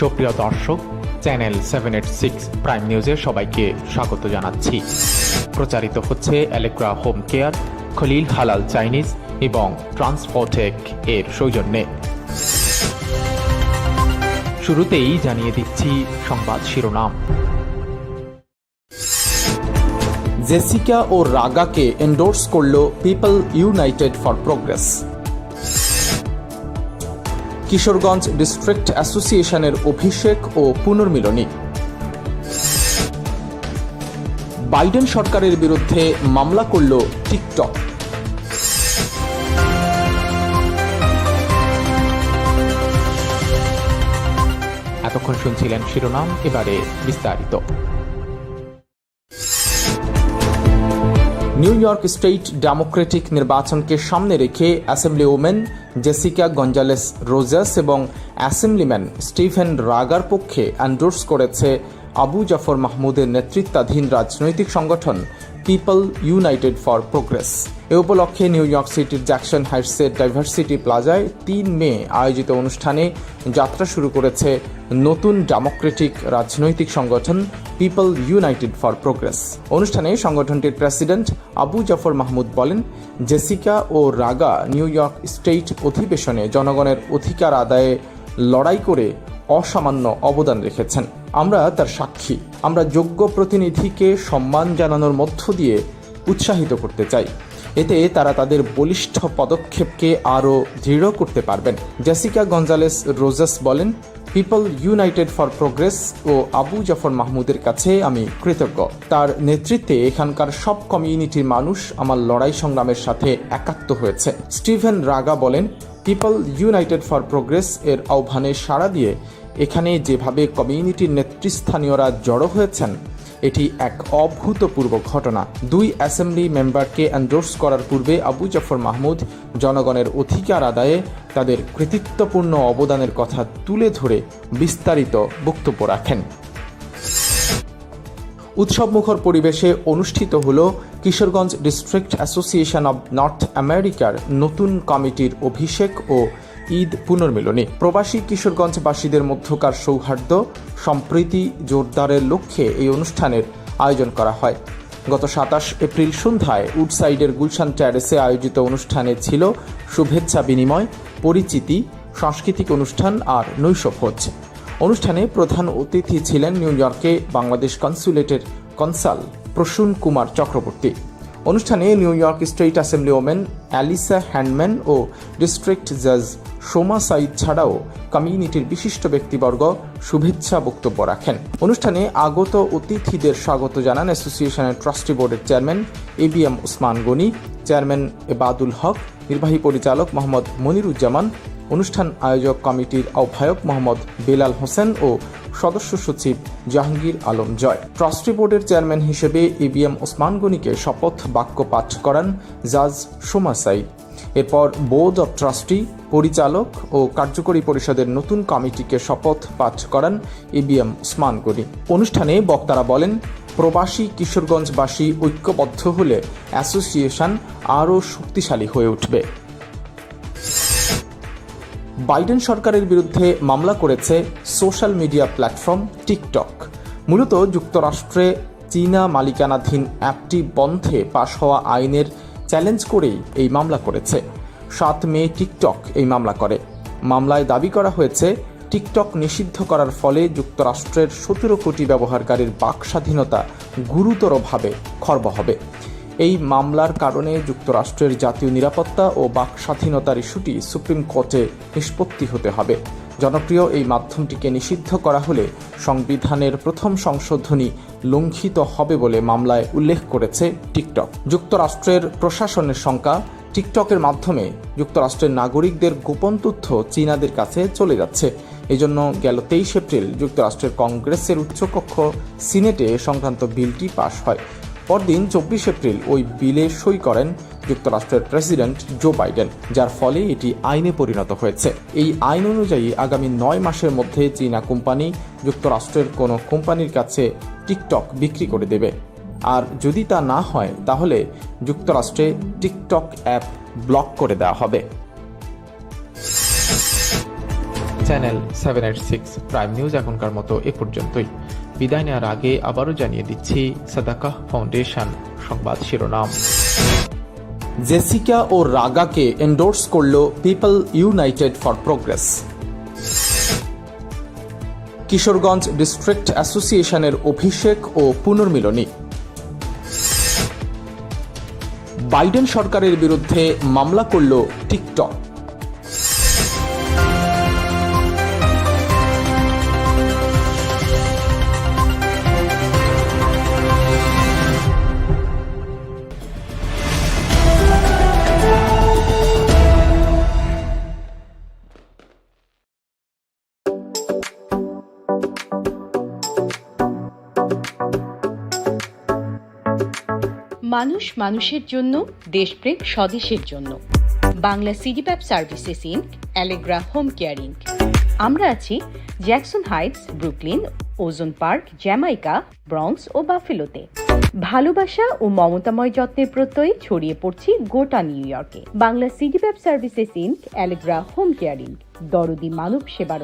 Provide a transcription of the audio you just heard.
সুপ্রিয় দর্শক, channel seven eight six prime নিউজে সবাইকে স্বাগত জানাচ্ছি। প্রচারিত হচ্ছে অ্যালেগ্রা হোম কেয়ার খলিল হালাল চাইনিজ এবং ট্রান্সফোটেক এর সৌজন্যে। শুরুতেই জানিয়ে দিচ্ছি সংবাদ শিরোনাম। জেসিকা ও রাগাকে এন্ডোর্স করল People United for Progress Kishoreganj district অ্যাসোসিয়েশনের অভিষেক ও পুনর্মিলনী। বাইডেন সরকারের বিরুদ্ধে মামলা করল টিকটক। এতক্ষণ শুনছিলেন শিরোনাম, এবারে বিস্তারিত। নিউ ইয়র্ক স্টেট ডেমোক্রেটিক নির্বাচনকে সামনে রেখে assembly woman Jessica Gonzalez Rojas এবং অ্যাসেম্বলিম্যান স্টিভেন রাগার পক্ষে অ্যান্ডোর্স করেছে আবু জাফর মাহমুদের নেতৃত্বাধীন রাজনৈতিক সংগঠন পিপল ইউনাইটেড ফর প্রোগ্রেস এ উপলক্ষে নিউ ইয়র্ক সিটির জ্যাকসন হাইটসের ডাইভার্সিটি প্লাজায় তিন মে আয়োজিত অনুষ্ঠানে যাত্রা শুরু করেছে নতুন ডেমোক্রেটিক রাজনৈতিক সংগঠন পিপল ইউনাইটেড ফর প্রোগ্রেস অনুষ্ঠানে সংগঠনটির প্রেসিডেন্ট আবু জাফর মাহমুদ বলেন, জেসিকা ও রাগা নিউ ইয়র্ক স্টেট অধিবেশনে জনগণের অধিকার আদায়ে লড়াই করে অসামান্য অবদান রেখেছেন। আমরা তার সাক্ষী। আমরা যোগ্য প্রতিনিধিকে সম্মান জানানোর মধ্য দিয়ে উৎসাহিত করতে চাই। এতে তারা তাদের বলিষ্ঠ পদক্ষেপকে আরও দৃঢ় করতে পারবেন। জেসিকা গঞ্জালেস রোজাস বলেন, পিপল ইউনাইটেড ফর প্রোগ্রেস ও আবু জাফর মাহমুদের কাছে আমি কৃতজ্ঞ। তার নেতৃত্বে এখানকার সব কমিউনিটির মানুষ আমার লড়াই সংগ্রামের সাথে একাত্ম হয়েছে। স্টিভেন রাগা বলেন, পিপল ইউনাইটেড ফর প্রোগ্রেস এর আহ্বানে সাড়া দিয়ে এখানে যেভাবে কমিউনিটির নেতৃস্থানীয়রা জড়ো হয়েছেন, এটি এক অভূতপূর্ব ঘটনা। দুই অ্যাসেম্বলি মেম্বারকে এন্ডোর্স করার পূর্বে আবু জাফর মাহমুদ জনগণের অধিকার আদায়ে তাদের কৃতিত্বপূর্ণ অবদানের কথা তুলে ধরে বিস্তারিত বক্তব্য রাখেন। উৎসবমুখর পরিবেশে অনুষ্ঠিত হল Kishoreganj district association of North আমেরিকার নতুন কমিটির অভিষেক ও ঈদ পুনর্মিলনী। প্রবাসী কিশোরগঞ্জবাসীদের মধ্যকার সৌহার্দ্য, সম্প্রীতি জোরদারের লক্ষ্যে এই অনুষ্ঠানের আয়োজন করা হয়। গত সাতাশ এপ্রিল সন্ধ্যায় উডসাইডের গুলশান ট্যারেসে আয়োজিত অনুষ্ঠানে ছিল শুভেচ্ছা বিনিময়, পরিচিতি, সাংস্কৃতিক অনুষ্ঠান আর নৈশভোজ। অনুষ্ঠানে প্রধান অতিথি ছিলেন নিউ ইয়র্কে বাংলাদেশ কনসুলেটের কনসাল প্রসূন কুমার চক্রবর্তী। অনুষ্ঠানে New York State assembly woman Alicia Hyndman ও ডিস্ট্রিক্ট জাজ সোমা সাইদ ছাড়াও কমিউনিটির বিশিষ্ট ব্যক্তিবর্গ শুভেচ্ছা বক্তব্য রাখেন। অনুষ্ঠানে আগত অতিথিদের স্বাগত জানান অ্যাসোসিয়েশনের ট্রাস্টি বোর্ডের chairman A B M Osman Gani, chairman Ebadul Haque, নির্বাহী পরিচালক মোহাম্মদ মনিরুজ্জামান, অনুষ্ঠান আয়োজক কমিটির আহ্বায়ক মোহাম্মদ বেলাল হোসেন ও সদস্য সচিব জাহাঙ্গীর আলম জয়। ট্রাস্টি বোর্ডের চেয়ারম্যান হিসেবে ইবিএম ওসমান গনিকে শপথ বাক্য পাঠ করান জাজ সোমা সাইদ এরপর বোর্ড অব ট্রাস্টি, পরিচালক ও কার্যকরী পরিষদের নতুন কমিটিকে শপথ পাঠ করান ইবিএম ওসমান গনি অনুষ্ঠানে বক্তারা বলেন, প্রবাসী কিশোরগঞ্জবাসী ঐক্যবদ্ধ হলে অ্যাসোসিয়েশন আরও শক্তিশালী হয়ে উঠবে। বাইডেন সরকারের বিরুদ্ধে মামলা করেছে সোশ্যাল মিডিয়া প্ল্যাটফর্ম টিকটক। মূলত যুক্তরাষ্ট্রে চীনা মালিকানাধীন অ্যাপটি বন্ধে পাশ হওয়া আইনের চ্যালেঞ্জ করেই এই মামলা করেছে। সাত মে টিকটক এই মামলা করে। মামলায় দাবি করা হয়েছে, টিকটক নিষিদ্ধ করার ফলে যুক্তরাষ্ট্রের সতেরো কোটি ব্যবহারকারীর বাক স্বাধীনতা গুরুতরভাবে খর্ব হবে। এই মামলার কারণে যুক্তরাষ্ট্রের জাতীয় নিরাপত্তা ও বাক স্বাধীনতার ইস্যুটি সুপ্রিম কোর্টে নিষ্পত্তি হতে হবে। জনপ্রিয় এই মাধ্যমটিকে নিষিদ্ধ করা হলে সংবিধানের প্রথম সংশোধনী লঙ্ঘিত হবে বলে মামলায় উল্লেখ করেছে টিকটক। যুক্তরাষ্ট্রের প্রশাসনের শঙ্কা, টিকটকের মাধ্যমে যুক্তরাষ্ট্রের নাগরিকদের গোপন তথ্য চীনাদের কাছে চলে যাচ্ছে। এজন্য গেল তেইশ এপ্রিল যুক্তরাষ্ট্রের কংগ্রেসের উচ্চকক্ষ সিনেটে সংক্রান্ত বিলটি পাশ হয়। পরদিন চব্বিশ এপ্রিল ওই বিলে সই করেন যুক্তরাষ্ট্রের প্রেসিডেন্ট জো বাইডেন, যার ফলে এটি আইনে পরিণত হয়েছে। এই আইন অনুযায়ী আগামী নয় মাসের মধ্যে চীনা কোম্পানি যুক্তরাষ্ট্রের কোনো কোম্পানির কাছে টিকটক বিক্রি করে দেবে। আর যদি তা না হয়, তাহলে যুক্তরাষ্ট্রে টিকটক অ্যাপ ব্লক করে দেওয়া হবে। Channel seven eight six prime news এখনকার মতো এ পর্যন্তই। বিদায় নেওয়ার আগে আবারও জানিয়ে দিচ্ছি সাদাকা ফাউন্ডেশন সংবাদ শিরোনাম। জেসিকা ও রাগাকে এন্ডোর্স করল People United for Progress Kishoreganj district অ্যাসোসিয়েশনের অভিষেক ও পুনর্মিলনী। বাইডেন সরকারের বিরুদ্ধে মামলা করল টিকটক। মানুষ মানুষের জন্য, দেশপ্রেম স্বদেশের জন্য। Bangla CD PAP services Inc, Allegra home care আমরা আছি Jackson Heights, Brooklyn, Ozone Park, Jamaica Bronx ও বাফেলোতে। ভালোবাসা ও মমতাময় যত্নের প্রত্যয়ে ছড়িয়ে পড়ছি গোটা নিউ ইয়র্কে। Bangla CD PAP services Inc, Allegra home care দরদি মানব সেবার